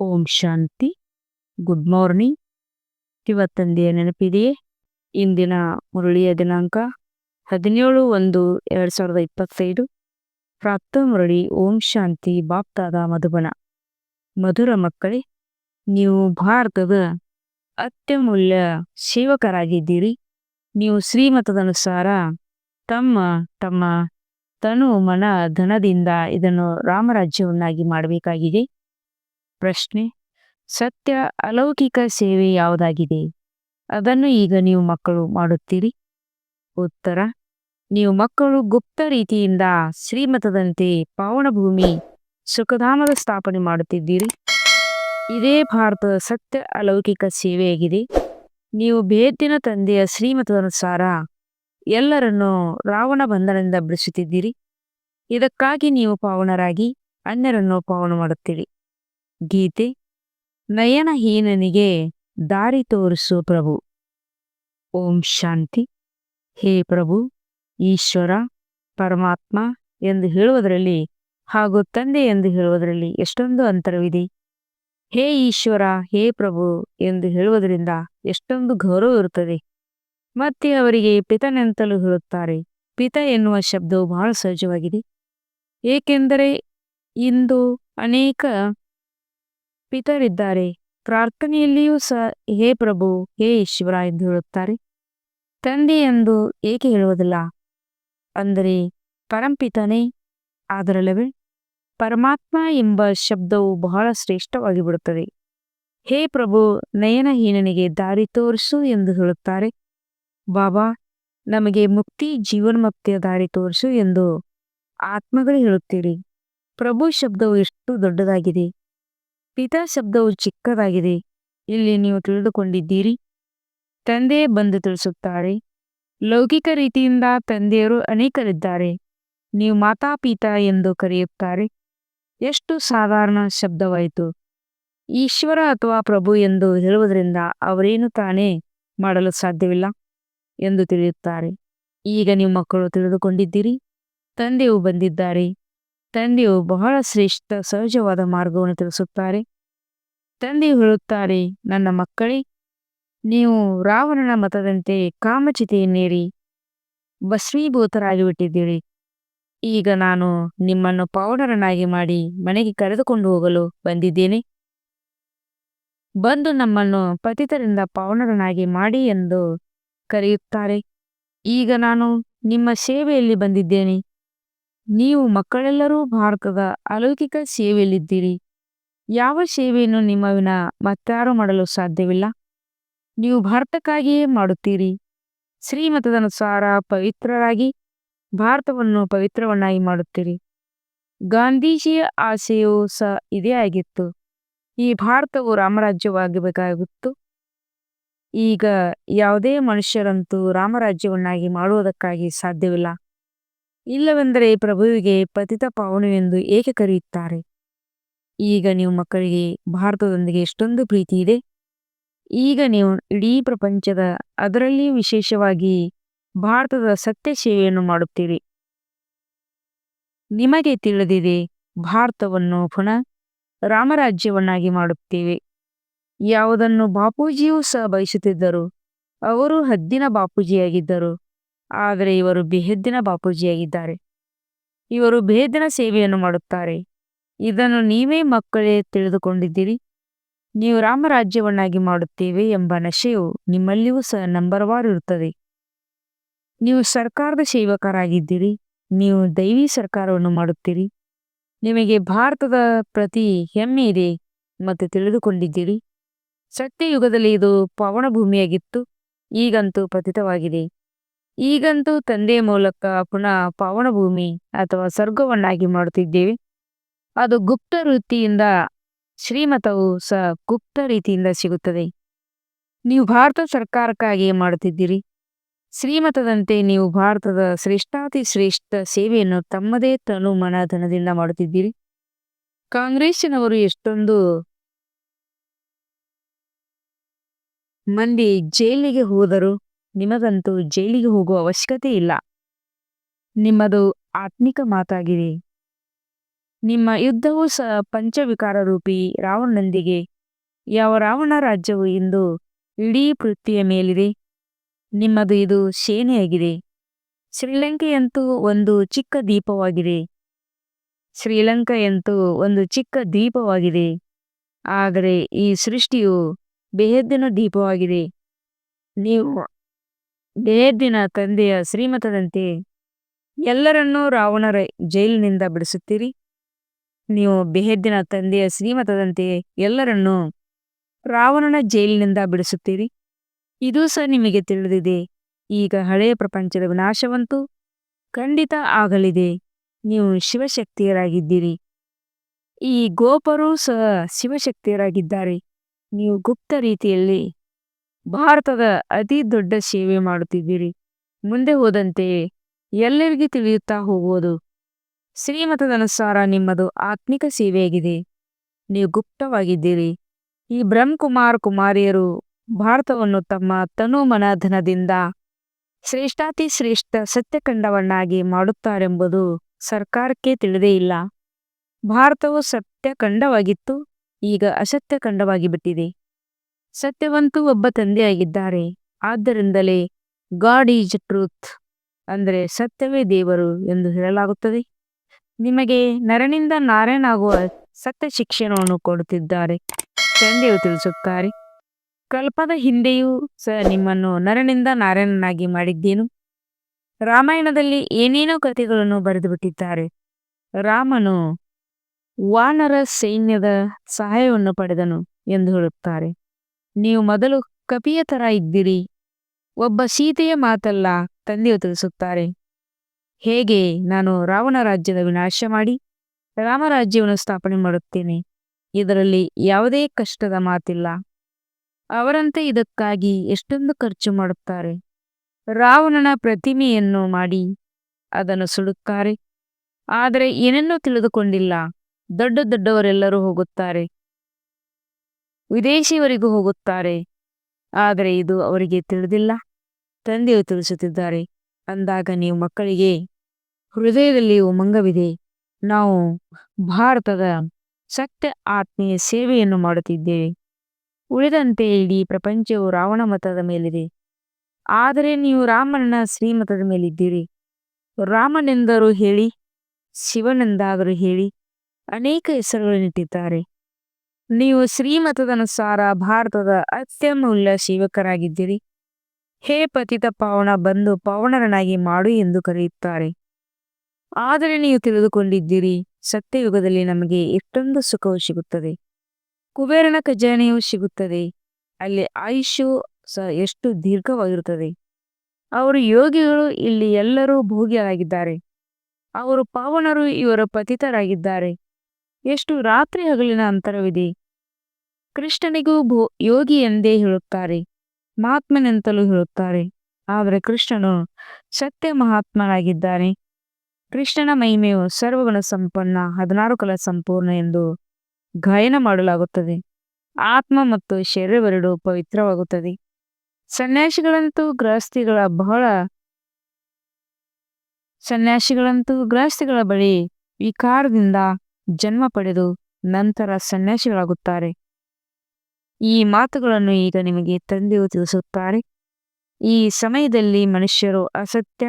ಓಂ ಶಾಂತಿ. Good morning. ಇವತ್ತಂದಿಯ ನೆನಪಿದೆಯೇ? ಇಂದಿನ ಮುರಳಿಯ ದಿನಾಂಕ ಹದಿನೇಳು ಒಂದು ಎರಡು ಸಾವಿರದ ಇಪ್ಪತ್ತೈದು. ಪ್ರಾಪ್ತ ಮುರಳಿ ಓಂ ಶಾಂತಿ ಬಾಪ್ತಾದ ಮಧುಬನ. ಮಧುರ ಮಕ್ಕಳೇ, ನೀವು ಭಾರತದ ಅತ್ಯಮೂಲ್ಯ ಸೇವಕರಾಗಿದ್ದೀರಿ. ನೀವು ಶ್ರೀಮತದನುಸಾರ ತಮ್ಮ ತಮ್ಮ ತನು ಮನ ಧನದಿಂದ ಇದನ್ನು ರಾಮರಾಜ್ಯವನ್ನಾಗಿ ಮಾಡಬೇಕಾಗಿದೆ. ಪ್ರಶ್ನೆ. ಸತ್ಯ ಅಲೌಕಿಕ ಸೇವೆ ಯಾವುದಾಗಿದೆ? ಅದನ್ನು ಈಗ ನೀವು ಮಕ್ಕಳು ಮಾಡುತ್ತೀರಿ. ಉತ್ತರ. ನೀವು ಮಕ್ಕಳು ಗುಪ್ತ ರೀತಿಯಿಂದ ಶ್ರೀಮತದಂತೆ ಪಾವನಭೂಮಿ ಸುಖಧಾಮದ ಸ್ಥಾಪನೆ ಮಾಡುತ್ತಿದ್ದೀರಿ. ಇದೇ ಭಾರತದ ಸತ್ಯ ಅಲೌಕಿಕ ಸೇವೆಯಾಗಿದೆ ನೀವು ಬೇದಿನ ತಂದೆಯ ಶ್ರೀಮತದನುಸಾರ ಎಲ್ಲರನ್ನು ರಾವಣ ಬಂಧನದಿಂದ ಬಿಡಿಸುತ್ತಿದ್ದೀರಿ. ಇದಕ್ಕಾಗಿ ನೀವು ಪಾವನರಾಗಿ ಅನ್ಯರನ್ನು ಪಾವನ ಮಾಡುತ್ತೀರಿ. ಗೀತೆ. ನಯನಹೀನನಿಗೆ ದಾರಿ ತೋರಿಸು ಪ್ರಭು. ಓಂ ಶಾಂತಿ. ಹೇ ಪ್ರಭು, ಈಶ್ವರ, ಪರಮಾತ್ಮ ಎಂದು ಹೇಳುವುದರಲ್ಲಿ ಹಾಗೂ ತಂದೆ ಎಂದು ಹೇಳುವುದರಲ್ಲಿ ಎಷ್ಟೊಂದು ಅಂತರವಿದೆ. ಹೇ ಈಶ್ವರ, ಹೇ ಪ್ರಭು ಎಂದು ಹೇಳುವುದರಿಂದ ಎಷ್ಟೊಂದು ಗೌರವ ಇರುತ್ತದೆ. ಮತ್ತೆ ಅವರಿಗೆ ಪಿತನೆಂತಲೂ ಹೇಳುತ್ತಾರೆ. ಪಿತ ಎನ್ನುವ ಶಬ್ದವು ಬಹಳ ಸಹಜವಾಗಿದೆ. ಏಕೆಂದರೆ ಇಂದು ಅನೇಕ ಪಿತರಿದ್ದಾರೆ. ಪ್ರಾರ್ಥನೆಯಲ್ಲಿಯೂ ಸಹ, ಹೇ ಪ್ರಭು, ಹೇ ಈಶ್ವರ ಎಂದು ಹೇಳುತ್ತಾರೆ. ತಂದೆ ಎಂದು ಏಕೆ ಹೇಳುವುದಿಲ್ಲ? ಅಂದರೆ, ಪರಂಪಿತನೇ ಆದರಲ್ಲವೇ? ಪರಮಾತ್ಮ ಎಂಬ ಶಬ್ದವು ಬಹಳ ಶ್ರೇಷ್ಠವಾಗಿ ಬಿಡುತ್ತದೆ ಹೇ ಪ್ರಭು, ನಯನಹೀನನಿಗೆ ದಾರಿ ತೋರಿಸು ಎಂದು ಹೇಳುತ್ತಾರೆ. ಬಾಬಾ, ನಮಗೆ ಮುಕ್ತಿ, ಜೀವನ್ಮುಕ್ತಿಯ ದಾರಿ ತೋರಿಸು ಎಂದು ಆತ್ಮಗಳು ಹೇಳುತ್ತೀರಿ. ಪ್ರಭು ಶಬ್ದವು ಎಷ್ಟು ದೊಡ್ಡದಾಗಿದೆ. ಪಿತಾ ಶಬ್ದವು ಚಿಕ್ಕದಾಗಿದೆ. ಇಲ್ಲಿ ನೀವು ತಿಳಿದುಕೊಂಡಿದ್ದೀರಿ. ತಂದೆ ಬಂದು ತಿಳಿಸುತ್ತಾರೆ. ಲೌಕಿಕ ರೀತಿಯಿಂದ ತಂದೆಯರು ಅನೇಕರಿದ್ದಾರೆ. ನೀವು ಮಾತಾಪಿತಾ ಎಂದು ಕರೆಯುತ್ತಾರೆ. ಎಷ್ಟು ಸಾಧಾರಣ ಶಬ್ದವಾಯಿತು. ಈಶ್ವರ ಅಥವಾ ಪ್ರಭು ಎಂದು ಹೇಳುವುದರಿಂದ ಅವರೇನು ತಾನೇ ಮಾಡಲು ಸಾಧ್ಯವಿಲ್ಲ ಎಂದು ತಿಳಿಯುತ್ತಾರೆ. ಈಗ ನೀವು ಮಕ್ಕಳು ತಿಳಿದುಕೊಂಡಿದ್ದೀರಿ. ತಂದೆಯು ಬಂದಿದ್ದಾರೆ. ತಂದೆಯು ಬಹಳ ಶ್ರೇಷ್ಠ, ಸಹಜವಾದ ಮಾರ್ಗವನ್ನು ತಿಳಿಸುತ್ತಾರೆ. ತಂದೆಯು ಹೇಳುತ್ತಾರೆ, ನನ್ನ ಮಕ್ಕಳೇ, ನೀವು ರಾವಣನ ಮತದಂತೆ ಕಾಮಚಿತೆಯನ್ನೇರಿ ಭಸ್ಮೀಭೂತರಾಗಿ ಬಿಟ್ಟಿದ್ದೀರಿ ಈಗ ನಾನು ನಿಮ್ಮನ್ನು ಪೌಡರನಾಗಿ ಮಾಡಿ ಮನೆಗೆ ಕರೆದುಕೊಂಡು ಹೋಗಲು ಬಂದಿದ್ದೇನೆ. ಬಂದು ನಮ್ಮನ್ನು ಪತಿತರಿಂದ ಪೌಡರನಾಗಿ ಮಾಡಿ ಎಂದು ಕರೆಯುತ್ತಾರೆ. ಈಗ ನಾನು ನಿಮ್ಮ ಸೇವೆಯಲ್ಲಿ ಬಂದಿದ್ದೇನೆ. ನೀವು ಮಕ್ಕಳೆಲ್ಲರೂ ಭಾರತದ ಅಲೌಕಿಕ ಸೇವೆಯಲ್ಲಿದ್ದೀರಿ. ಯಾವ ಸೇವೆಯನ್ನು ನಿಮ್ಮ ವಿನ ಮತ್ತಾರು ಮಾಡಲು ಸಾಧ್ಯವಿಲ್ಲ? ನೀವು ಭಾರತಕ್ಕಾಗಿಯೇ ಮಾಡುತ್ತೀರಿ. ಶ್ರೀಮತದನುಸಾರ ಪವಿತ್ರರಾಗಿ ಭಾರತವನ್ನು ಪವಿತ್ರವನ್ನಾಗಿ ಮಾಡುತ್ತೀರಿ. ಗಾಂಧೀಜಿಯ ಆಸೆಯೂ ಸಹ ಇದೇ ಆಗಿತ್ತು. ಈ ಭಾರತವು ರಾಮರಾಜ್ಯವಾಗಬೇಕಾಗಿತ್ತು. ಈಗ ಯಾವುದೇ ಮನುಷ್ಯರಂತೂ ರಾಮರಾಜ್ಯವನ್ನಾಗಿ ಮಾಡುವುದಕ್ಕಾಗಿ ಸಾಧ್ಯವಿಲ್ಲ. ಇಲ್ಲವೆಂದರೆ ಪ್ರಭುವಿಗೆ ಪತಿತ ಪಾವನವೆಂದು ಏಕೆ ಕರೆಯುತ್ತಾರೆ? ಈಗ ನೀವು ಮಕ್ಕಳಿಗೆ ಭಾರತದೊಂದಿಗೆ ಎಷ್ಟೊಂದು ಪ್ರೀತಿ ಇದೆ. ಈಗ ನೀವು ಇಡೀ ಪ್ರಪಂಚದ ಅದರಲ್ಲಿ ವಿಶೇಷವಾಗಿ ಭಾರತದ ಸತ್ಯ ಸೇವೆಯನ್ನು ಮಾಡುತ್ತೀರಿ. ನಿಮಗೆ ತಿಳಿದಿದೆ, ಭಾರತವನ್ನು ಪುನಃ ರಾಮರಾಜ್ಯವನ್ನಾಗಿ ಮಾಡುತ್ತೇವೆ. ಯಾವುದನ್ನು ಬಾಪೂಜಿಯೂ ಸಹ ಬಯಸುತ್ತಿದ್ದರು. ಅವರು ಹದ್ದಿನ ಬಾಪೂಜಿಯಾಗಿದ್ದರು. ಆದರೆ ಇವರು ಬೇಹದ್ದಿನ ಬಾಪೂಜಿಯಾಗಿದ್ದಾರೆ. ಇವರು ಬೇಹದ್ದಿನ ಸೇವೆಯನ್ನು ಮಾಡುತ್ತಾರೆ. ಇದನ್ನು ನೀವೇ ಮಕ್ಕಳೇ ತಿಳಿದುಕೊಂಡಿದ್ದೀರಿ. ನೀವು ರಾಮರಾಜ್ಯವನ್ನಾಗಿ ಮಾಡುತ್ತೇವೆ ಎಂಬ ನಶೆಯು ನಿಮ್ಮಲ್ಲಿಯೂ ಸಹ ನಂಬರ್ ವಾರ್ ಇರುತ್ತದೆ ನೀವು ಸರ್ಕಾರದ ಸೇವಕರಾಗಿದ್ದೀರಿ. ನೀವು ದೈವಿ ಸರ್ಕಾರವನ್ನು ಮಾಡುತ್ತೀರಿ. ನಿಮಗೆ ಭಾರತದ ಪ್ರತಿ ಹೆಮ್ಮೆ ಇದೆ ಮತ್ತು ತಿಳಿದುಕೊಂಡಿದ್ದೀರಿ. ಸತ್ಯಯುಗದಲ್ಲಿ ಇದು ಪವನ ಭೂಮಿಯಾಗಿತ್ತು ಈಗಂತೂ ಪತಿತವಾಗಿದೆ. ಈಗಂತೂ ತಂದೆಯ ಮೂಲಕ ಪುನಃ ಪಾವನ ಭೂಮಿ ಅಥವಾ ಸ್ವರ್ಗವನ್ನಾಗಿ ಮಾಡುತ್ತಿದ್ದೇವೆ. ಅದು ಗುಪ್ತ ವೃತ್ತಿಯಿಂದ, ಶ್ರೀಮತವು ಸಹ ಗುಪ್ತ ರೀತಿಯಿಂದ ಸಿಗುತ್ತದೆ. ನೀವು ಭಾರತ ಸರ್ಕಾರಕ್ಕಾಗಿ ಮಾಡುತ್ತಿದ್ದೀರಿ. ಶ್ರೀಮತದಂತೆ ನೀವು ಭಾರತದ ಶ್ರೇಷ್ಠಾತಿ ಶ್ರೇಷ್ಠ ಸೇವೆಯನ್ನು ತಮ್ಮದೇ ತನು ಮನ ಧನದಿಂದ ಮಾಡುತ್ತಿದ್ದೀರಿ. ಕಾಂಗ್ರೆಸ್ಸಿನವರು ಎಷ್ಟೊಂದು ಮಂದಿ ಜೈಲಿಗೆ ಹೋದರು. ನಿಮಗಂತೂ ಜೈಲಿಗೆ ಹೋಗುವ ಅವಶ್ಯಕತೆ ಇಲ್ಲ. ನಿಮ್ಮದು ಆತ್ಮಿಕ ಮಾತಾಗಿದೆ ನಿಮ್ಮ ಯುದ್ಧವು ಸ ಪಂಚವಿಕಾರ ರೂಪಿ ರಾವಣನೊಂದಿಗೆ. ಯಾವ ರಾವಣ ರಾಜ್ಯವು ಇಂದು ಇಡೀ ಪೃಥ್ವಿಯ ಮೇಲಿದೆ. ನಿಮ್ಮದು ಇದು ಸೇನೆಯಾಗಿದೆ. ಶ್ರೀಲಂಕೆಯಂತೂ ಒಂದು ಚಿಕ್ಕ ದೀಪವಾಗಿದೆ. ಶ್ರೀಲಂಕೆಯಂತೂ ಒಂದು ಚಿಕ್ಕ ದೀಪವಾಗಿದೆ. ಆದರೆ ಈ ಸೃಷ್ಟಿಯು ಬೆಹದ್ದಿನ ದೀಪವಾಗಿದೆ. ನೀವು ಬೇಹದ್ದಿನ ತಂದೆಯ ಶ್ರೀಮತದಂತೆ ಎಲ್ಲರನ್ನೂ ರಾವಣರ ಜೈಲಿನಿಂದ ಬಿಡಿಸುತ್ತೀರಿ. ನೀವು ಬೇಹದ್ದಿನ ತಂದೆಯ ಶ್ರೀಮತದಂತೆ ಎಲ್ಲರನ್ನೂ ರಾವಣನ ಜೈಲಿನಿಂದ ಬಿಡಿಸುತ್ತೀರಿ. ಇದು ಸಹ ನಿಮಗೆ ತಿಳಿದಿದೆ. ಈಗ ಹಳೆಯ ಪ್ರಪಂಚದ ವಿನಾಶವಂತೂ ಖಂಡಿತ ಆಗಲಿದೆ. ನೀವು ಶಿವಶಕ್ತಿಯರಾಗಿದ್ದೀರಿ. ಈ ಗೋಪರು ಸಹ ಶಿವಶಕ್ತಿಯರಾಗಿದ್ದಾರೆ. ನೀವು ಗುಪ್ತ ರೀತಿಯಲ್ಲಿ ಭಾರತದ ಅತಿ ದೊಡ್ಡ ಸೇವೆ ಮಾಡುತ್ತಿದ್ದೀರಿ. ಮುಂದೆ ಹೋದಂತೆ ಎಲ್ಲರಿಗೂ ತಿಳಿಯುತ್ತಾ ಹೋಗುವುದು. ಶ್ರೀಮತದನುಸಾರ ನಿಮ್ಮದು ಆತ್ಮಿಕ ಸೇವೆಯಾಗಿದೆ. ನೀವು ಗುಪ್ತವಾಗಿದ್ದೀರಿ. ಈ ಬ್ರಹ್ಮಕುಮಾರ್ ಕುಮಾರಿಯರು ಭಾರತವನ್ನು ತಮ್ಮ ತನು ಮನಧನದಿಂದ ಶ್ರೇಷ್ಠಾತಿ ಶ್ರೇಷ್ಠ ಸತ್ಯಖಂಡವನ್ನಾಗಿ ಮಾಡುತ್ತಾರೆಂಬುದು ಸರ್ಕಾರಕ್ಕೆ ತಿಳಿದೇ ಇಲ್ಲ. ಭಾರತವು ಸತ್ಯಖಂಡವಾಗಿತ್ತು, ಈಗ ಅಸತ್ಯಖಂಡವಾಗಿ ಬಿಟ್ಟಿದೆ ಸತ್ಯವಂತೂ ಒಬ್ಬ ತಂದೆಯಾಗಿದ್ದಾರೆ ಆದ್ದರಿಂದಲೇ ಗಾಡ್ ಈಸ್ ಟ್ರೂತ್ ಅಂದರೆ ಸತ್ಯವೇ ದೇವರು ಎಂದು ಹೇಳಲಾಗುತ್ತದೆ. ನಿಮಗೆ ನರನಿಂದ ನಾರಾಯಣಾಗುವ ಸತ್ಯ ಶಿಕ್ಷಣವನ್ನು ಕೊಡುತ್ತಿದ್ದಾರೆ. ತಂದೆಯು ತಿಳಿಸುತ್ತಾರೆ, ಕಲ್ಪದ ಹಿಂದೆಯೂ ಸಹ ನಿಮ್ಮನ್ನು ನರನಿಂದ ನಾರಾಯಣನಾಗಿ ಮಾಡಿದ್ದೇನು? ರಾಮಾಯಣದಲ್ಲಿ ಏನೇನೋ ಕಥೆಗಳನ್ನು ಬರೆದು ಬಿಟ್ಟಿದ್ದಾರೆ ರಾಮನು ವಾನರ ಸೈನ್ಯದ ಸಹಾಯವನ್ನು ಪಡೆದನು ಎಂದು ಹೇಳುತ್ತಾರೆ. ನೀವು ಮೊದಲು ಕಪಿಯ ತರ ಇದ್ದೀರಿ. ಒಬ್ಬ ಸೀತೆಯ ಮಾತಲ್ಲ, ತಂದೆಯು ತಿಳಿಸುತ್ತಾರೆ. ಹೇಗೆ? ನಾನು ರಾವಣ ರಾಜ್ಯದ ವಿನಾಶ ಮಾಡಿ ರಾಮರಾಜ್ಯವನ್ನು ಸ್ಥಾಪನೆ ಮಾಡುತ್ತೇನೆ. ಇದರಲ್ಲಿ ಯಾವುದೇ ಕಷ್ಟದ ಮಾತಿಲ್ಲ. ಅವರಂತೆ ಇದಕ್ಕಾಗಿ ಎಷ್ಟೊಂದು ಖರ್ಚು ಮಾಡುತ್ತಾರೆ. ರಾವಣನ ಪ್ರತಿಮೆಯನ್ನು ಮಾಡಿ ಅದನ್ನು ಸುಡುತ್ತಾರೆ. ಆದರೆ ಏನನ್ನೂ ತಿಳಿದುಕೊಂಡಿಲ್ಲ. ದೊಡ್ಡ ದೊಡ್ಡವರೆಲ್ಲರೂ ಹೋಗುತ್ತಾರೆ. ವಿದೇಶಿಯವರಿಗೂ ಹೋಗುತ್ತಾರೆ. ಆದರೆ ಇದು ಅವರಿಗೆ ತಿಳಿದಿಲ್ಲ. ತಂದೆಯು ತಿಳಿಸುತ್ತಿದ್ದಾರೆ. ಅಂದಾಗ ನೀವು ಮಕ್ಕಳಿಗೆ ಹೃದಯದಲ್ಲಿ ಉಮಂಗವಿದೆ ನಾವು ಭಾರತದ ಸತ್ಯ ಆತ್ಮೀಯ ಸೇವೆಯನ್ನು ಮಾಡುತ್ತಿದ್ದೇವೆ. ಉಳಿದಂತೆ ಇಡೀ ಪ್ರಪಂಚವು ರಾವಣ ಮತದ ಮೇಲಿದೆ. ಆದರೆ ನೀವು ರಾಮನ ಶ್ರೀಮತದ ಮೇಲಿದ್ದೀರಿ. ರಾಮನೆಂದರೂ ಹೇಳಿ, ಶಿವನೆಂದಾದರೂ ಹೇಳಿ, ಅನೇಕ ಹೆಸರುಗಳನ್ನಿಟ್ಟಿದ್ದಾರೆ ನೀವು ಶ್ರೀಮತದನುಸಾರ ಭಾರತದ ಅತ್ಯಮೂಲ್ಯ ಸೇವಕರಾಗಿದ್ದೀರಿ. ಹೇ ಪತಿತ ಪಾವನ, ಬಂದು ಪಾವನರನಾಗಿ ಮಾಡು ಎಂದು ಕರೆಯುತ್ತಾರೆ. ಆದರೆ ನೀವು ತಿಳಿದುಕೊಂಡಿದ್ದೀರಿ, ಸತ್ಯಯುಗದಲ್ಲಿ ನಮಗೆ ಎಷ್ಟೊಂದು ಸುಖವು ಸಿಗುತ್ತದೆ. ಕುಬೇರನ ಖಜಾನೆಯು ಸಿಗುತ್ತದೆ. ಅಲ್ಲಿ ಆಯುಷ್ಯು ಸಹ ಎಷ್ಟು ದೀರ್ಘವಾಗಿರುತ್ತದೆ. ಅವರು ಯೋಗಿಗಳು, ಇಲ್ಲಿ ಎಲ್ಲರೂ ಭೋಗಿಯಾಗಿದ್ದಾರೆ ಅವರು ಪಾವನರು, ಇವರ ಪತಿತರಾಗಿದ್ದಾರೆ. ಎಷ್ಟು ರಾತ್ರಿ ಹಗಲಿನ ಅಂತರವಿದೆ. ಕೃಷ್ಣನಿಗೂ ಭೋ, ಯೋಗಿ ಎಂದೇ ಹೇಳುತ್ತಾರೆ. ಮಹಾತ್ಮನೆಂತಲೂ ಹೇಳುತ್ತಾರೆ. ಆದರೆ ಕೃಷ್ಣನು ಸತ್ಯ ಮಹಾತ್ಮನಾಗಿದ್ದಾನೆ. ಕೃಷ್ಣನ ಮಹಿಮೆಯು ಸರ್ವಗುಣ ಸಂಪನ್ನ, ಹದಿನಾರು ಕಲ ಸಂಪೂರ್ಣ ಎಂದು ಗಾಯನ ಮಾಡಲಾಗುತ್ತದೆ. ಆತ್ಮ ಮತ್ತು ಶರೀರವೆರಡು ಪವಿತ್ರವಾಗುತ್ತದೆ. ಸನ್ಯಾಸಿಗಳಂತೂ ಗೃಹಸ್ಥಿಗಳ ಬಹಳ, ಸನ್ಯಾಸಿಗಳಂತೂ ಗೃಹಸ್ಥಿಗಳ ಬಳಿ ವಿಕಾರದಿಂದ ಜನ್ಮ ಪಡೆದು ನಂತರ ಸನ್ಯಾಸಿಗಳಾಗುತ್ತಾರೆ. ಈ ಮಾತುಗಳನ್ನು ಈಗ ನಿಮಗೆ ತಂದೆಯು ತಿಳಿಸುತ್ತಾರೆ ಈ ಸಮಯದಲ್ಲಿ ಮನುಷ್ಯರು ಅಸತ್ಯ,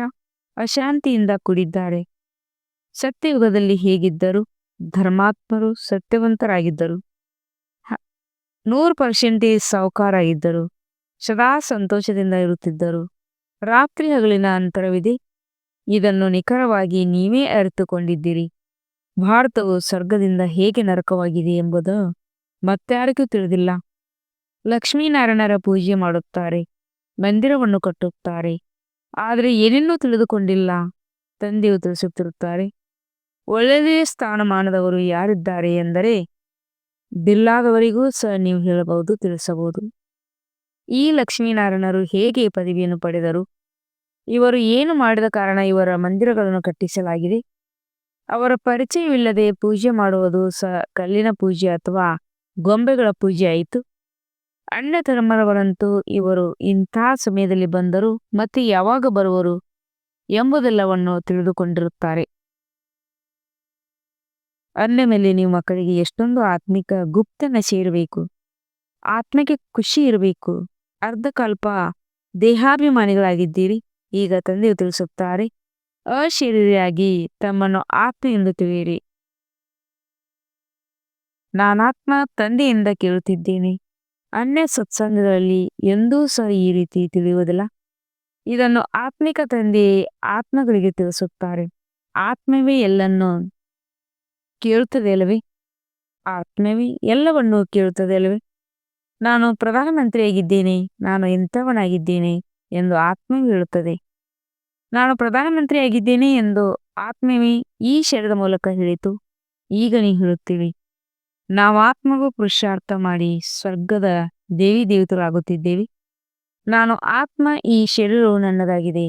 ಅಶಾಂತಿಯಿಂದ ಕೂಡಿದ್ದಾರೆ. ಸತ್ಯಯುಗದಲ್ಲಿ ಹೇಗಿದ್ದರು ಧರ್ಮಾತ್ಮರು ಸತ್ಯವಂತರಾಗಿದ್ದರು. ನೂರು ಪರ್ಸೆಂಟೇಜ್ ಸಾಹುಕಾರಾಗಿದ್ದರು. ಸದಾ ಸಂತೋಷದಿಂದ ಇರುತ್ತಿದ್ದರು. ರಾತ್ರಿ ಹಗಲಿನ ಅಂತರವಿದೆ. ಇದನ್ನು ನಿಖರವಾಗಿ ನೀವೇ ಅರಿತುಕೊಂಡಿದ್ದೀರಿ. ಭಾರತವು ಸ್ವರ್ಗದಿಂದ ಹೇಗೆ ನರಕವಾಗಿದೆ ಎಂಬುದು ಮತ್ತಾರಿಗೂ ತಿಳಿದಿಲ್ಲ. ಲಕ್ಷ್ಮೀನಾರಾಯಣರ ಪೂಜೆ ಮಾಡುತ್ತಾರೆ, ಮಂದಿರವನ್ನು ಕಟ್ಟುತ್ತಾರೆ. ಆದರೆ ಏನನ್ನೂ ತಿಳಿದುಕೊಂಡಿಲ್ಲ. ತಂದೆಯು ತಿಳಿಸುತ್ತಿರುತ್ತಾರೆ ಒಳ್ಳೆಯ ಸ್ಥಾನಮಾನದವರು ಯಾರಿದ್ದಾರೆ ಎಂದರೆ ಬಿಲ್ಲಾದವರಿಗೂ ಸಹ ನೀವು ಹೇಳಬಹುದು, ತಿಳಿಸಬಹುದು. ಈ ಲಕ್ಷ್ಮೀನಾರಾಯಣರು ಹೇಗೆ ಪದವಿಯನ್ನು ಪಡೆದರು? ಇವರು ಏನು ಮಾಡಿದ ಕಾರಣ ಇವರ ಮಂದಿರಗಳನ್ನು ಕಟ್ಟಿಸಲಾಗಿದೆ? ಅವರ ಪರಿಚಯವಿಲ್ಲದೆ ಪೂಜೆ ಮಾಡುವುದು ಸಹ ಕಲ್ಲಿನ ಪೂಜೆ ಅಥವಾ ಗೊಂಬೆಗಳ ಪೂಜೆ ಆಯಿತು? ಅಣ್ಣ ಧರ್ಮರವರಂತೂ ಇವರು ಇಂಥ ಸಮಯದಲ್ಲಿ ಬಂದರು ಮತ್ತೆ ಯಾವಾಗ ಬರುವರು ಎಂಬುದೆಲ್ಲವನ್ನು ತಿಳಿದುಕೊಂಡಿರುತ್ತಾರೆ. ಅನ್ನ ಮೇಲೆ ನೀವು ಮಕ್ಕಳಿಗೆ ಎಷ್ಟೊಂದು ಆತ್ಮಿಕ, ಗುಪ್ತನ ಇರಬೇಕು ಆತ್ಮಕ್ಕೆ ಖುಷಿ ಇರಬೇಕು ಅರ್ಧಕಲ್ಪ ದೇಹಾಭಿಮಾನಿಗಳಾಗಿದ್ದೀರಿ, ಈಗ ತಂದೆಯು ತಿಳಿಸುತ್ತಾರೆ, ಅಶರೀರಿಯಾಗಿ ತಮ್ಮನ್ನು ಆತ್ಮ ಎಂದು ತಿಳಿಯಿರಿ. ನಾನಾತ್ಮ ತಂದೆಯಿಂದ ಕೇಳುತ್ತಿದ್ದೇನೆ. ಅನ್ಯ ಸತ್ಸಂಗಗಳಲ್ಲಿ ಎಂದೂ ಸಹ ಈ ರೀತಿ ತಿಳಿಯುವುದಿಲ್ಲ. ಇದನ್ನು ಆತ್ಮಿಕ ತಂದೆ ಆತ್ಮಗಳಿಗೆ ತಿಳಿಸುತ್ತಾರೆ. ಆತ್ಮವೇ ಎಲ್ಲನ್ನು ಕೇಳುತ್ತದೆ ಅಲ್ಲವೇ ಆತ್ಮವೇ ಎಲ್ಲವನ್ನು ಕೇಳುತ್ತದೆ ಅಲ್ಲವೇ ನಾನು ಪ್ರಧಾನಮಂತ್ರಿಯಾಗಿದ್ದೇನೆ, ನಾನು ಎಂಥವನಾಗಿದ್ದೇನೆ ಎಂದು ಆತ್ಮವೇ ಹೇಳುತ್ತದೆ. ನಾನು ಪ್ರಧಾನಮಂತ್ರಿಯಾಗಿದ್ದೇನೆ ಎಂದು ಆತ್ಮವೇ ಈ ಶರೀರದ ಮೂಲಕ ಹೇಳಿತು. ಈಗ ನೀವು ಹೇಳುತ್ತೀವಿ ನಾವು ಆತ್ಮಗೂ ಪುರುಷಾರ್ಥ ಮಾಡಿ ಸ್ವರ್ಗದ ದೇವಿ ದೇವತರಾಗುತ್ತಿದ್ದೇವೆ ನಾನು ಆತ್ಮ ಈ ಶರೀರವು ನನ್ನದಾಗಿದೆ.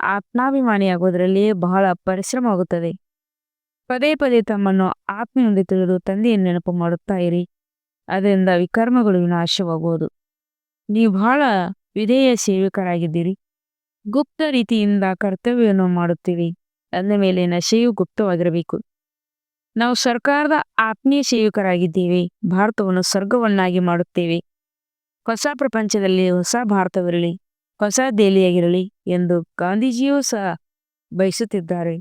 ಆತ್ಮಾಭಿಮಾನಿಯಾಗುವುದರಲ್ಲಿಯೇ ಬಹಳ ಪರಿಶ್ರಮವಾಗುತ್ತದೆ. ಪದೇ ಪದೇ ತಮ್ಮನ್ನು ಆತ್ಮೆಯೊಂದು ತಿಳಿದು ತಂದೆಯನ್ನು ನೆನಪು ಮಾಡುತ್ತಾ ಇರಿ. ಅದರಿಂದ ವಿಕರ್ಮಗಳು ವಿನಾಶವಾಗುವುದು. ನೀವು ಬಹಳ ವಿಧೇಯ ಸೇವಕರಾಗಿದ್ದೀರಿ. ಗುಪ್ತ ರೀತಿಯಿಂದ ಕರ್ತವ್ಯವನ್ನು ಮಾಡುತ್ತೀರಿ. ಅಂದ ಮೇಲೆ ನಶೆಯು ಗುಪ್ತವಾಗಿರಬೇಕು. ನಾವು ಸರ್ಕಾರದ ಆತ್ಮೀಯ ಸೇವಕರಾಗಿದ್ದೇವೆ ಭಾರತವನ್ನು ಸ್ವರ್ಗವನ್ನಾಗಿ ಮಾಡುತ್ತೇವೆ. ಹೊಸ ಪ್ರಪಂಚದಲ್ಲಿ, ಹೊಸ ಭಾರತವಿರಲಿ, ಹೊಸ ದೆಹಲಿಯಾಗಿರಲಿ ಎಂದು ಗಾಂಧೀಜಿಯೂ ಸಹ ಬಯಸುತ್ತಿದ್ದಾರೆ.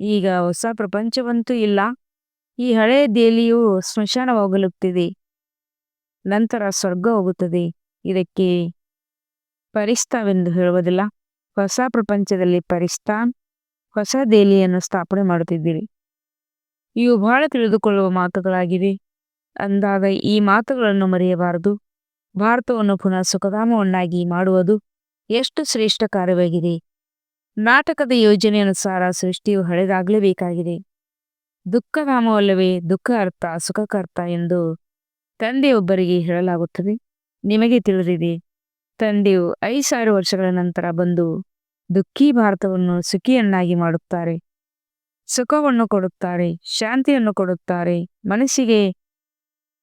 ಈಗ ಹೊಸ ಪ್ರಪಂಚವಂತೂ ಇಲ್ಲ. ಈ ಹಳೆಯ ದೆಹಲಿಯು ಸ್ಮಶಾನವಾಗಲುತ್ತಿದೆ. ನಂತರ ಸ್ವರ್ಗ ಹೋಗುತ್ತದೆ. ಇದಕ್ಕೆ ಪರಿಸ್ತಾವೆಂದು ಹೇಳುವುದಿಲ್ಲ. ಹೊಸ ಪ್ರಪಂಚದಲ್ಲಿ ಪರಿಸ್ತಾನ್ ಹೊಸ ದೆಹಲಿಯನ್ನು ಸ್ಥಾಪನೆ ಮಾಡುತ್ತಿದ್ದೀರಿ ಇವು ಬಹಳ ತಿಳಿದುಕೊಳ್ಳುವ ಮಾತುಗಳಾಗಿವೆ. ಅಂದಾಗ ಈ ಮಾತುಗಳನ್ನು ಮರೆಯಬಾರದು. ಭಾರತವನ್ನು ಪುನಃ ಸುಖಧಾಮವನ್ನಾಗಿ ಮಾಡುವುದು ಎಷ್ಟು ಶ್ರೇಷ್ಠ ಕಾರ್ಯವಾಗಿದೆ. ನಾಟಕದ ಯೋಜನೆ ಅನುಸಾರ ಸೃಷ್ಟಿಯು ಹಳೆದಾಗಲೇಬೇಕಾಗಿದೆ. ದುಃಖಧಾಮವಲ್ಲವೇ ದುಃಖ ಅರ್ಥ ಸುಖಕರ್ತ ಎಂದು ತಂದೆಯೊಬ್ಬರಿಗೆ ಹೇಳಲಾಗುತ್ತದೆ. ನಿಮಗೆ ತಿಳಿದಿದೆ. ತಂದೆಯು ಐದು ಸಾವಿರ ವರ್ಷಗಳ ನಂತರ ಬಂದು ದುಃಖಿ ಭಾರತವನ್ನು ಸುಖಿಯನ್ನಾಗಿ ಮಾಡುತ್ತಾರೆ. ಸುಖವನ್ನು ಕೊಡುತ್ತಾರೆ, ಶಾಂತಿಯನ್ನು ಕೊಡುತ್ತಾರೆ. ಮನಸ್ಸಿಗೆ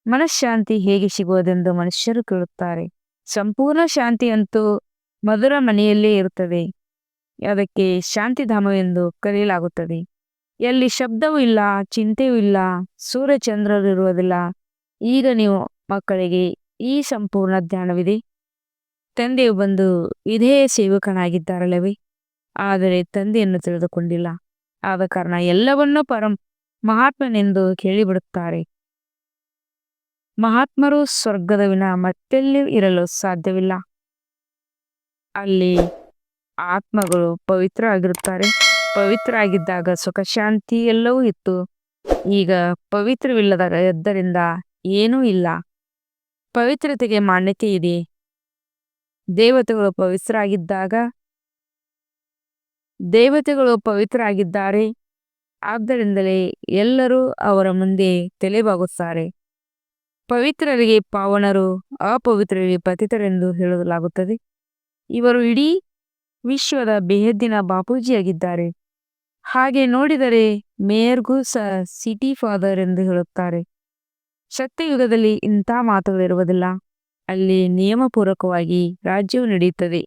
ಮನಃಶಾಂತಿ ಹೇಗೆ ಸಿಗುವುದೆಂದು ಮನುಷ್ಯರು ಕೇಳುತ್ತಾರೆ. ಸಂಪೂರ್ಣ ಶಾಂತಿ ಅಂತೂ ಮಧುರ ಮನೆಯಲ್ಲೇ ಇರುತ್ತದೆ. ಅದಕ್ಕೆ ಶಾಂತಿಧಾಮವೆಂದು ಕರೆಯಲಾಗುತ್ತದೆ. ಎಲ್ಲಿ ಶಬ್ದವೂ ಇಲ್ಲ, ಚಿಂತೆಯೂ ಇಲ್ಲ, ಸೂರ್ಯಚಂದ್ರರು ಇರುವುದಿಲ್ಲ, ಈಗ ನೀವು ಮಕ್ಕಳಿಗೆ ಈ ಸಂಪೂರ್ಣ ಜ್ಞಾನವಿದೆ. ತಂದೆಯು ಬಂದು ಇದೇ ಸೇವಕನಾಗಿದ್ದಾರಲ್ಲವೇ? ಆದರೆ ತಂದೆಯನ್ನು ತಿಳಿದುಕೊಂಡಿಲ್ಲ. ಆದ ಕಾರಣ ಎಲ್ಲವನ್ನೂ ಪರಂ, ಮಹಾತ್ಮನೆಂದು ಕೇಳಿಬಿಡುತ್ತಾರೆ. ಮಹಾತ್ಮರು ಸ್ವರ್ಗದ ವಿನ ಮತ್ತೆಲ್ಲಿ ಇರಲು ಸಾಧ್ಯವಿಲ್ಲ. ಅಲ್ಲಿ ಆತ್ಮಗಳು ಪವಿತ್ರ ಆಗಿರುತ್ತಾರೆ ಪವಿತ್ರ ಆಗಿದ್ದಾಗ ಸುಖ ಶಾಂತಿ ಎಲ್ಲವೂ ಇತ್ತು. ಈಗ ಪವಿತ್ರವಿಲ್ಲದ ಎದ್ದರಿಂದ ಏನೂ ಇಲ್ಲ. ಪವಿತ್ರತೆಗೆ ಮಾನ್ಯತೆ ಇದೆ. ದೇವತೆಗಳು ಪವಿತ್ರ ಆಗಿದ್ದಾಗ ದೇವತೆಗಳು ಪವಿತ್ರರಾಗಿದ್ದಾರೆ. ಆದ್ದರಿಂದಲೇ ಎಲ್ಲರೂ ಅವರ ಮುಂದೆ ತಲೆಬಾಗುತ್ತಾರೆ. ಪವಿತ್ರರಿಗೆ ಪಾವನರು ಅಪವಿತ್ರರಿಗೆ ಪತಿತರೆಂದು ಹೇಳಲಾಗುತ್ತದೆ. ಇವರು ಇಡೀ ವಿಶ್ವದ ಬೇಹದ್ದಿನ ಬಾಪೂಜಿಯಾಗಿದ್ದಾರೆ. ಹಾಗೆ ನೋಡಿದರೆ ಮೇಯರ್ಗೂ ಸಹ ಸಿಟಿ ಫಾದರ್ ಎಂದು ಹೇಳುತ್ತಾರೆ. ಸತ್ಯಯುಗದಲ್ಲಿ ಇಂಥ ಮಾತುಗಳಿರುವುದಿಲ್ಲ. ಅಲ್ಲಿ ನಿಯಮಪೂರ್ವಕವಾಗಿ ರಾಜ್ಯವು ನಡೆಯುತ್ತದೆ.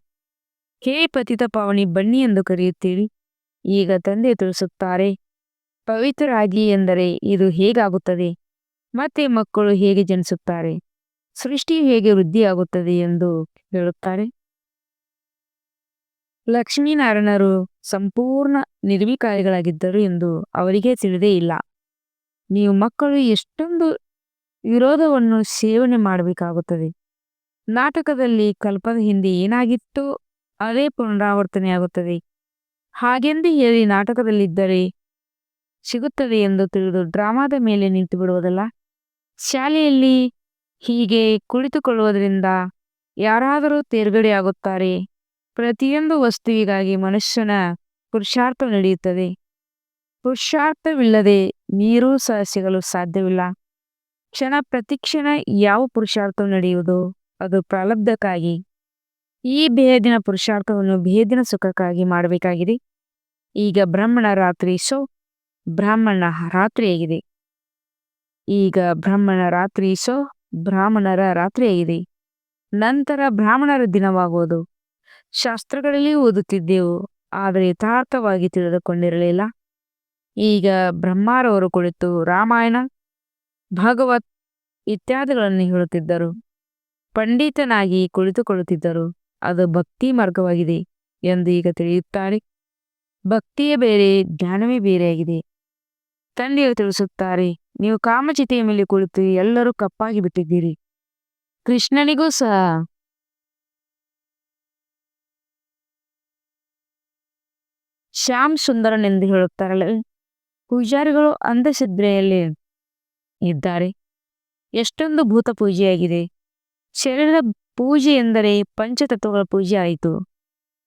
ಹೇ ಪತಿತ ಪಾವನಿ ಬನ್ನಿ ಎಂದು ಕರೆಯುತ್ತೀರಿ. ಈಗ ತಂದೆ ತಿಳಿಸುತ್ತಾರೆ, ಪವಿತ್ರರಾಗಿ ಎಂದರೆ ಇದು ಹೇಗಾಗುತ್ತದೆ? ಮತ್ತೆ ಮಕ್ಕಳು ಹೇಗೆ ಜನಿಸುತ್ತಾರೆ? ಸೃಷ್ಟಿ ಹೇಗೆ ವೃದ್ಧಿಯಾಗುತ್ತದೆ? ಎಂದು ಹೇಳುತ್ತಾರೆ. ಲಕ್ಷ್ಮೀನಾರಾಯಣರು ಸಂಪೂರ್ಣ ನಿರ್ವಿಕಾರಿಗಳಾಗಿದ್ದರು ಎಂದು ಅವರಿಗೆ ತಿಳಿದೇ ಇಲ್ಲ. ನೀವು ಮಕ್ಕಳು ಎಷ್ಟೊಂದು ವಿರೋಧವನ್ನು ಸೇವನೆ ಮಾಡಬೇಕಾಗುತ್ತದೆ. ನಾಟಕದಲ್ಲಿ ಕಲ್ಪದ ಹಿಂದೆ ಏನಾಗಿತ್ತೋ ಅದೇ ಪುನರಾವರ್ತನೆಯಾಗುತ್ತದೆ ಹಾಗೆಂದು ಹೇಳಿ ನಾಟಕದಲ್ಲಿದ್ದರೆ ಸಿಗುತ್ತದೆ ಎಂದು ತಿಳಿದು ಡ್ರಾಮಾದ ಮೇಲೆ ನಿಂತು ಬಿಡುವುದಲ್ಲ? ಶಾಲೆಯಲ್ಲಿ ಹೀಗೆ ಕುಳಿತುಕೊಳ್ಳುವುದರಿಂದ ಯಾರಾದರೂ ತೇರ್ಗಡೆಯಾಗುತ್ತಾರೆ ಪ್ರತಿಯೊಂದು ವಸ್ತುವಿಗಾಗಿ ಮನುಷ್ಯನ ಪುರುಷಾರ್ಥ ನಡೆಯುತ್ತದೆ. ಪುರುಷಾರ್ಥವಿಲ್ಲದೆ ನೀರೂ ಸಹ ಸಿಗಲು ಸಾಧ್ಯವಿಲ್ಲ. ಕ್ಷಣ ಪ್ರತಿಕ್ಷಣ ಯಾವ ಪುರುಷಾರ್ಥ ನಡೆಯುವುದು ಅದು ಪ್ರಾಲಬ್ಧಕ್ಕಾಗಿ. ಈ ಬೇಹದಿನ ಪುರುಷಾರ್ಥವನ್ನು ಬೇಹದಿನ ಸುಖಕ್ಕಾಗಿ ಮಾಡಬೇಕಾಗಿದೆ. ಈಗ ಬ್ರಹ್ಮಣ ರಾತ್ರಿ, ಸೊ ಬ್ರಾಹ್ಮಣ ರಾತ್ರಿಯಾಗಿದೆ ಈಗ ಬ್ರಾಹ್ಮಣ ರಾತ್ರಿ, ಸೊ ಬ್ರಾಹ್ಮಣರ ರಾತ್ರಿಯಾಗಿದೆ ನಂತರ ಬ್ರಾಹ್ಮಣರ ದಿನವಾಗುವುದು. ಶಾಸ್ತ್ರಗಳಲ್ಲಿ ಓದುತ್ತಿದ್ದೆವು, ಆದರೆ ಯಥಾರ್ಥವಾಗಿ ತಿಳಿದುಕೊಂಡಿರಲಿಲ್ಲ. ಈಗ ಬ್ರಹ್ಮಾರವರು ಕುಳಿತು ರಾಮಾಯಣ, ಭಾಗವತ್ ಇತ್ಯಾದಿಗಳನ್ನು ಹೇಳುತ್ತಿದ್ದರು. ಪಂಡಿತನಾಗಿ ಕುಳಿತುಕೊಳ್ಳುತ್ತಿದ್ದರು. ಅದು ಭಕ್ತಿ ಮಾರ್ಗವಾಗಿದೆ ಎಂದು ಈಗ ತಿಳಿಯುತ್ತಾರೆ. ಭಕ್ತಿಯೇ ಬೇರೆ, ಜ್ಞಾನವೇ ಬೇರೆಯಾಗಿದೆ. ತಂದೆಯು ತಿಳಿಸುತ್ತಾರೆ, ನೀವು ಕಾಮಚಿತೆಯ ಮೇಲೆ ಕುಳಿತು ಎಲ್ಲರೂ ಕಪ್ಪಾಗಿ ಬಿಟ್ಟಿದ್ದೀರಿ. ಕೃಷ್ಣನಿಗೂ ಸಹ. ಶ್ಯಾಮ್ ಸುಂದರನ್ ಎಂದು ಹೇಳುತ್ತಾರಲ್ಲ, ಪೂಜಾರಿಗಳು ಅಂಧಸಿದ್ರೆಯಲ್ಲಿ ಇದ್ದಾರೆ. ಎಷ್ಟೊಂದು ಭೂತ ಪೂಜೆಯಾಗಿದೆ. ಶರೀರದ ಪೂಜೆ ಎಂದರೆ ಪಂಚತತ್ವಗಳ ಪೂಜೆ ಆಯಿತು.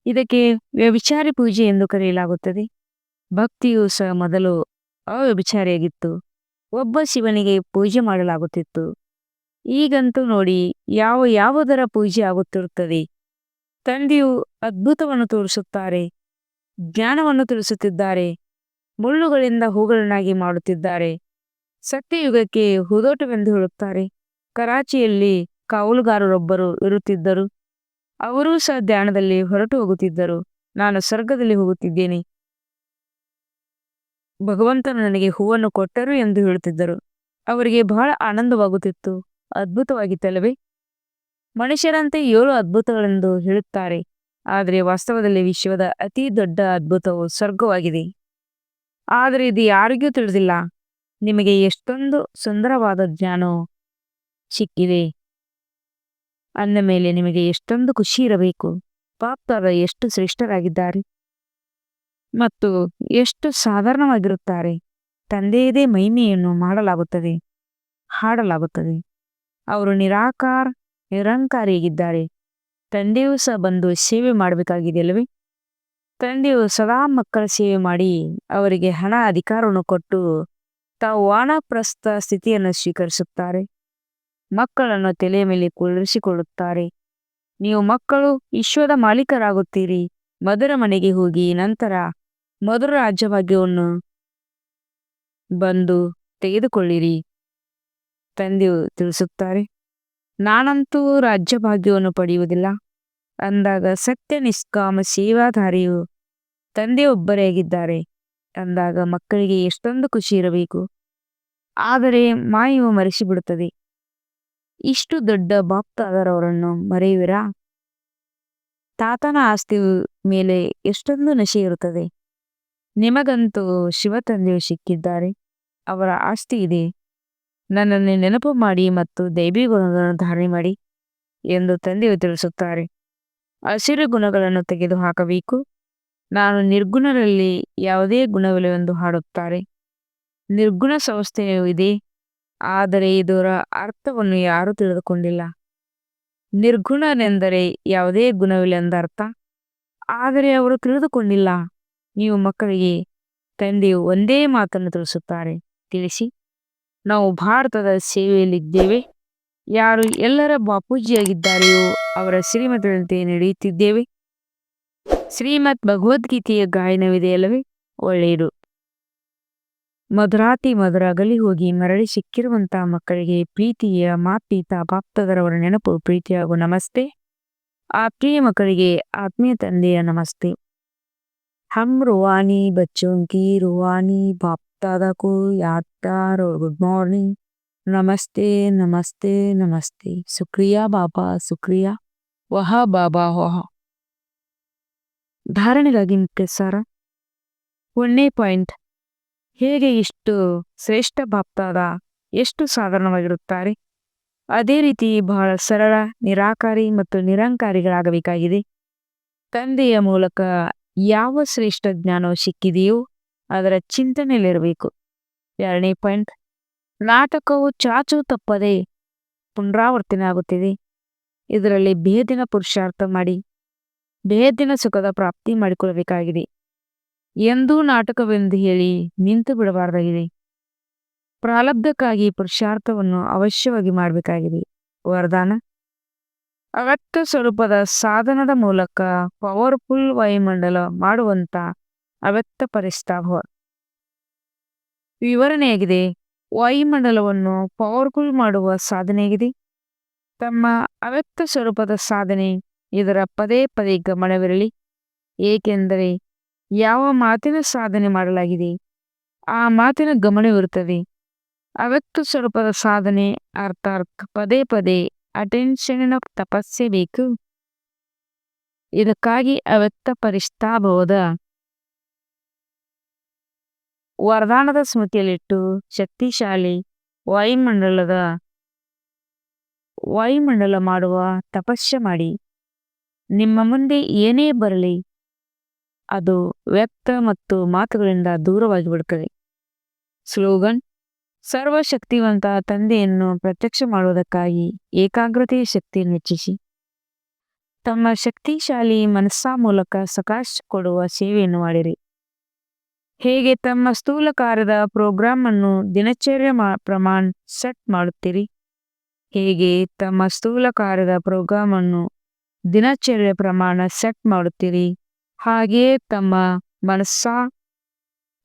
ಇದಕ್ಕೆ ವ್ಯಭಿಚಾರಿ ಪೂಜೆ ಎಂದು ಕರೆಯಲಾಗುತ್ತದೆ. ಭಕ್ತಿಯು ಸಹ ಮೊದಲು ಅವ್ಯಭಿಚಾರಿಯಾಗಿತ್ತು. ಒಬ್ಬ ಶಿವನಿಗೆ ಪೂಜೆ ಮಾಡಲಾಗುತ್ತಿತ್ತು. ಈಗಂತೂ ನೋಡಿ ಯಾವ ಯಾವುದರ ಪೂಜೆ ಆಗುತ್ತಿರುತ್ತದೆ. ತಂದೆಯು ಅದ್ಭುತವನ್ನು ತೋರಿಸುತ್ತಾರೆ, ಜ್ಞಾನವನ್ನು ತಿಳಿಸುತ್ತಿದ್ದಾರೆ, ಮುಳ್ಳುಗಳಿಂದ ಹೂಗಳನ್ನಾಗಿ ಮಾಡುತ್ತಿದ್ದಾರೆ. ಸತ್ಯಯುಗಕ್ಕೆ ಹುದೋಟವೆಂದು ಹೇಳುತ್ತಾರೆ. ಕರಾಚಿಯಲ್ಲಿ ಕಾವಲುಗಾರರೊಬ್ಬರು ಇರುತ್ತಿದ್ದರು. ಅವರೂ ಸಹ ಧ್ಯಾನದಲ್ಲಿ ಹೊರಟು ಹೋಗುತ್ತಿದ್ದರು. ನಾನು ಸ್ವರ್ಗದಲ್ಲಿ ಹೋಗುತ್ತಿದ್ದೇನೆ. ಭಗವಂತನು ನನಗೆ ಹೂವನ್ನು ಕೊಟ್ಟರು ಎಂದು ಹೇಳುತ್ತಿದ್ದರು. ಅವರಿಗೆ ಬಹಳ ಆನಂದವಾಗುತ್ತಿತ್ತು. ಅದ್ಭುತವಾಗಿತ್ತಲ್ಲವೇ? ಮನುಷ್ಯರಂತೆ ಏಳು ಅದ್ಭುತಗಳೆಂದು ಹೇಳುತ್ತಾರೆ. ಆದರೆ ವಾಸ್ತವದಲ್ಲಿ ವಿಶ್ವದ ಅತಿ ದೊಡ್ಡ ಅದ್ಭುತವು ಸ್ವರ್ಗವಾಗಿದೆ. ಆದರೆ ಇದು ಯಾರಿಗೂ ತಿಳಿದಿಲ್ಲ. ನಿಮಗೆ ಎಷ್ಟೊಂದು ಸುಂದರವಾದ ಜ್ಞಾನವು ಸಿಕ್ಕಿದೆ. ಅಂದ ಮೇಲೆ ನಿಮಗೆ ಎಷ್ಟೊಂದು ಖುಷಿ ಇರಬೇಕು. ಪಾಪ್ತಾರ ಎಷ್ಟು ಶ್ರೇಷ್ಠರಾಗಿದ್ದಾರೆ. ಮತ್ತು ಎಷ್ಟು ಸಾಧಾರಣವಾಗಿರುತ್ತಾರೆ. ತಂದೆಯದೇ ಮಹಿಮೆಯನ್ನು ಮಾಡಲಾಗುತ್ತದೆ. ಹಾಡಲಾಗುತ್ತದೆ. ಅವರು ನಿರಾಕಾರ, ನಿರಂಕಾರಿಯಾಗಿದ್ದಾರೆ. ತಂದೆಯೂ ಸಹ ಬಂದು ಸೇವೆ ಮಾಡಬೇಕಾಗಿದೆಯಲ್ಲವೇ? ತಂದೆಯು ಸದಾ ಮಕ್ಕಳ ಸೇವೆ ಮಾಡಿ ಅವರಿಗೆ ಹಣ, ಅಧಿಕಾರವನ್ನು ಕೊಟ್ಟು ತಾವು ವಾಣಪ್ರಸ್ಥ ಸ್ಥಿತಿಯನ್ನು ಸ್ವೀಕರಿಸುತ್ತಾರೆ. ಮಕ್ಕಳನ್ನು ತಲೆಯ ಮೇಲೆ ಕುಳ್ಳಿರಿಸಿಕೊಳ್ಳುತ್ತಾರೆ ನೀವು ಮಕ್ಕಳು ವಿಶ್ವದ ಮಾಲೀಕರಾಗುತ್ತೀರಿ. ಮಧುರ ಮನೆಗೆ ಹೋಗಿ ನಂತರ ಮಧುರ ರಾಜ್ಯಭಾಗ್ಯವನ್ನು ಬಂದು ತೆಗೆದುಕೊಳ್ಳಿರಿ. ತಂದೆಯು ತಿಳಿಸುತ್ತಾರೆ, ನಾನಂತೂ ರಾಜ್ಯಭಾಗ್ಯವನ್ನು ಪಡೆಯುವುದಿಲ್ಲ. ಅಂದಾಗ ಸತ್ಯ ನಿಷ್ಕಾಮ ಸೇವಾಧಾರಿಯು ತಂದೆಯೊಬ್ಬರೇ ಆಗಿದ್ದಾರೆ. ಅಂದಾಗ ಮಕ್ಕಳಿಗೆ ಎಷ್ಟೊಂದು ಖುಷಿ ಇರಬೇಕು. ಆದರೆ ಮಾಯವು ಮರೆಸಿಬಿಡುತ್ತದೆ. ಇಷ್ಟು ದೊಡ್ಡ ಬಾಪ್ತಾದರವರನ್ನು ಮರೆಯುವಿರಾ? ತಾತನ ಆಸ್ತಿ ಮೇಲೆ ಎಷ್ಟೊಂದು ನಶೆ ಇರುತ್ತದೆ. ನಿಮಗಂತೂ ಶಿವತಂದೆಯು ಸಿಕ್ಕಿದ್ದಾರೆ. ಅವರ ಆಸ್ತಿ ಇದೆ. ನನ್ನನ್ನು ನೆನಪು ಮಾಡಿ ಮತ್ತು ದೈವಿ ಗುಣಗಳನ್ನು ಧಾರಣೆ ಮಾಡಿ ಎಂದು ತಂದೆಯು ತಿಳಿಸುತ್ತಾರೆ. ಹಸಿರು ಗುಣಗಳನ್ನು ತೆಗೆದು ಹಾಕಬೇಕು ನಾನು ನಿರ್ಗುಣರಲ್ಲಿ ಯಾವುದೇ ಗುಣವಿಲ್ಲವೆಂದು ಹಾಡುತ್ತಾರೆ. ನಿರ್ಗುಣ ಸಂಸ್ಥೆಯು ಇದೆ. ಆದರೆ ಇದರ ಅರ್ಥವನ್ನು ಯಾರೂ ತಿಳಿದುಕೊಂಡಿಲ್ಲ. ನಿರ್ಗುಣನೆಂದರೆ ಯಾವುದೇ ಗುಣವಿಲ್ಲ ಎಂದರ್ಥ ಆದರೆ ಅವರು ತಿಳಿದುಕೊಂಡಿಲ್ಲ. ನೀವು ಮಕ್ಕಳಿಗೆ ತಂದೆ ಒಂದೇ ಮಾತನ್ನು ತಿಳಿಸುತ್ತಾರೆ. ತಿಳಿಸಿ. ನಾವು ಭಾರತದ ಸೇವೆಯಲ್ಲಿದ್ದೇವೆ. ಯಾರು ಎಲ್ಲರ ಬಾಪೂಜಿಯಾಗಿದ್ದಾರೆಯೋ ಅವರ ಶ್ರೀಮತದಂತೆ ನಡೆಯುತ್ತಿದ್ದೇವೆ. ಶ್ರೀಮತ್ ಭಗವದ್ಗೀತೆಯ ಗಾಯನವಿದೆಯಲ್ಲವೇ ಒಳ್ಳೆಯದು. ಮಧುರಾತಿ ಮಧುರ ಅಗಲಿ ಹೋಗಿ ಮರಳಿ ಸಿಕ್ಕಿರುವಂತಹ ಮಕ್ಕಳಿಗೆ ಪ್ರೀತಿಯ ಮಾತ್ಪಿತ ಬಾಪ್ತದರವರ ನೆನಪು ಪ್ರೀತಿ ಹಾಗೂ ನಮಸ್ತೆ ಆ ಪ್ರಿಯ ಮಕ್ಕಳಿಗೆ ಆತ್ಮೀಯ ತಂದೆಯ ನಮಸ್ತೆ हम रूहानी बच्चों की रूहानी बाप दादा को याद प्यार और गुड मॉर्निंग नमस्ते नमस्ते नमस्ते शुक्रिया बाबा शुक्रिया ವಹ ಬಾಬಾ ವಹ ಧಾರಣೆಗಾಗಿ ಮುಖ್ಯ ಸಾರ ಒಂದನೇ ಪಾಯಿಂಟ್ ಹೇಗೆ ಇಷ್ಟು ಶ್ರೇಷ್ಠ ಭಕ್ತಾದ ಎಷ್ಟು ಸಾಧಾರಣವಾಗಿರುತ್ತಾರೆ? ಅದೇ ರೀತಿ ಬಹಳ ಸರಳ, ನಿರಾಕಾರಿ ಮತ್ತು ನಿರಂಕಾರಿಗಳಾಗಬೇಕಾಗಿದೆ. ತಂದೆಯ ಮೂಲಕ ಯಾವ ಶ್ರೇಷ್ಠ ಜ್ಞಾನವು ಸಿಕ್ಕಿದೆಯೋ ಅದರ ಚಿಂತನೆಯಲ್ಲಿರಬೇಕು. ಎರಡನೇ ಪಾಯಿಂಟ್, ನಾಟಕವು ಚಾಚು ತಪ್ಪದೆ ಪುನರಾವರ್ತನೆ ಆಗುತ್ತಿದೆ ಇದರಲ್ಲಿ ಭೇದಿನ ಪುರುಷಾರ್ಥ ಮಾಡಿ ಭೇದಿನ ಸುಖದ ಪ್ರಾಪ್ತಿ ಮಾಡಿಕೊಳ್ಳಬೇಕಾಗಿದೆ. ಎಂದೂ ನಾಟಕವೆಂದು ಹೇಳಿ ನಿಂತು ಬಿಡಬಾರದಾಗಿದೆ. ಪ್ರಾರಬ್ಧಕ್ಕಾಗಿ ಪುರುಷಾರ್ಥವನ್ನು ಅವಶ್ಯವಾಗಿ ಮಾಡಬೇಕಾಗಿದೆ. ವರದಾನ? ಅಗತ್ಯ ಸ್ವರೂಪದ ಸಾಧನದ ಮೂಲಕ ಪವರ್ಫುಲ್ ವಾಯುಮಂಡಲ ಮಾಡುವಂತ ಅವ್ಯಕ್ತ ಪರಿಸ್ತಾಭ ವಿವರಣೆಯಾಗಿದೆ. ವಾಯುಮಂಡಲವನ್ನು ಪವರ್ಫುಲ್ ಮಾಡುವ ಸಾಧನೆಯಾಗಿದೆ ತಮ್ಮ ಅವ್ಯಕ್ತ ಸ್ವರೂಪದ ಸಾಧನೆ ಇದರ ಪದೇ ಪದೇ ಗಮನವಿರಲಿ. ಏಕೆಂದರೆ ಯಾವ ಮಾತಿನ ಸಾಧನೆ ಮಾಡಲಾಗಿದೆ? ಆ ಮಾತಿನ ಗಮನವಿರುತ್ತದೆ ಅವ್ಯಕ್ತ ಸ್ವರೂಪದ ಸಾಧನೆ ಅರ್ಥಾತ್ ಪದೇ ಪದೇ ಅಟೆನ್ಷನಿನ ತಪಸ್ಸೆ ಬೇಕು ಇದಕ್ಕಾಗಿ ಅವ್ಯಕ್ತ ಪರಿಷ್ಠಾಭವದ ವರದಾನದ ಸ್ಮೃತಿಯಲ್ಲಿಟ್ಟು ಶಕ್ತಿಶಾಲಿ ವಾಯುಮಂಡಲದ ವಾಯುಮಂಡಲ ಮಾಡುವ ತಪಸ್ಸೆ ಮಾಡಿ. ನಿಮ್ಮ ಮುಂದೆ ಏನೇ ಬರಲಿ ಅದು ವ್ಯಕ್ತ ಮತ್ತು ಮಾತುಗಳಿಂದ ದೂರವಾಗಿ ಬಿಡುತ್ತದೆ ಸ್ಲೋಗನ್, ಸರ್ವಶಕ್ತಿವಂತ ತಂದೆಯನ್ನು ಪ್ರತ್ಯಕ್ಷ ಮಾಡುವುದಕ್ಕಾಗಿ ಏಕಾಗ್ರತೆಯ ಶಕ್ತಿಯನ್ನು ಹೆಚ್ಚಿಸಿ. ತಮ್ಮ ಶಕ್ತಿಶಾಲಿ ಮನಸ್ಸಾ ಮೂಲಕ ಸಕಾಶ ಕೊಡುವ ಸೇವೆಯನ್ನು ಮಾಡಿರಿ. ಹೇಗೆ ತಮ್ಮ ಸ್ಥೂಲ ಕಾರ್ಯದ ಪ್ರೋಗ್ರಾಮ್ ಅನ್ನು ದಿನಚರ್ಯ ಪ್ರಮಾಣ ಸೆಟ್ ಮಾಡುತ್ತೀರಿ? ಹೇಗೆ ತಮ್ಮ ಸ್ಥೂಲ ಕಾರ್ಯದ ಪ್ರೋಗ್ರಾಮ್ ಅನ್ನು ದಿನಚರ್ಯ ಪ್ರಮಾಣ ಸೆಟ್ ಮಾಡುತ್ತೀರಿ? ಹಾಗೆಯೇ ತಮ್ಮ ಮನಸ್ಸ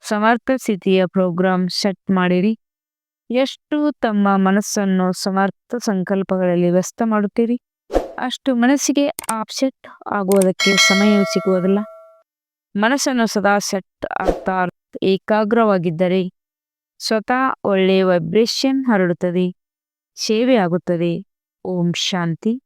ಸಮರ್ಥ ಸ್ಥಿತಿಯ ಪ್ರೋಗ್ರಾಮ್ ಸೆಟ್ ಮಾಡಿರಿ. ಎಷ್ಟು ತಮ್ಮ ಮನಸ್ಸನ್ನು ಸಮರ್ಥ ಸಂಕಲ್ಪಗಳಲ್ಲಿ ವ್ಯಸ್ತ ಮಾಡುತ್ತೀರಿ? ಅಷ್ಟು ಮನಸ್ಸಿಗೆ ಆಪ್ಸೆಟ್ ಆಗುವುದಕ್ಕೆ ಸಮಯ ಸಿಗುವುದಿಲ್ಲ. ಮನಸ್ಸನ್ನು ಸದಾ ಸೆಟ್ ಅರ್ಥಾತ್ ಏಕಾಗ್ರವಾಗಿದ್ದರೆ ಸ್ವತಃ ಒಳ್ಳೆಯ ವೈಬ್ರೇಷನ್ ಹರಡುತ್ತದೆ. ಸೇವೆ ಆಗುತ್ತದೆ. ಓಂ ಶಾಂತಿ.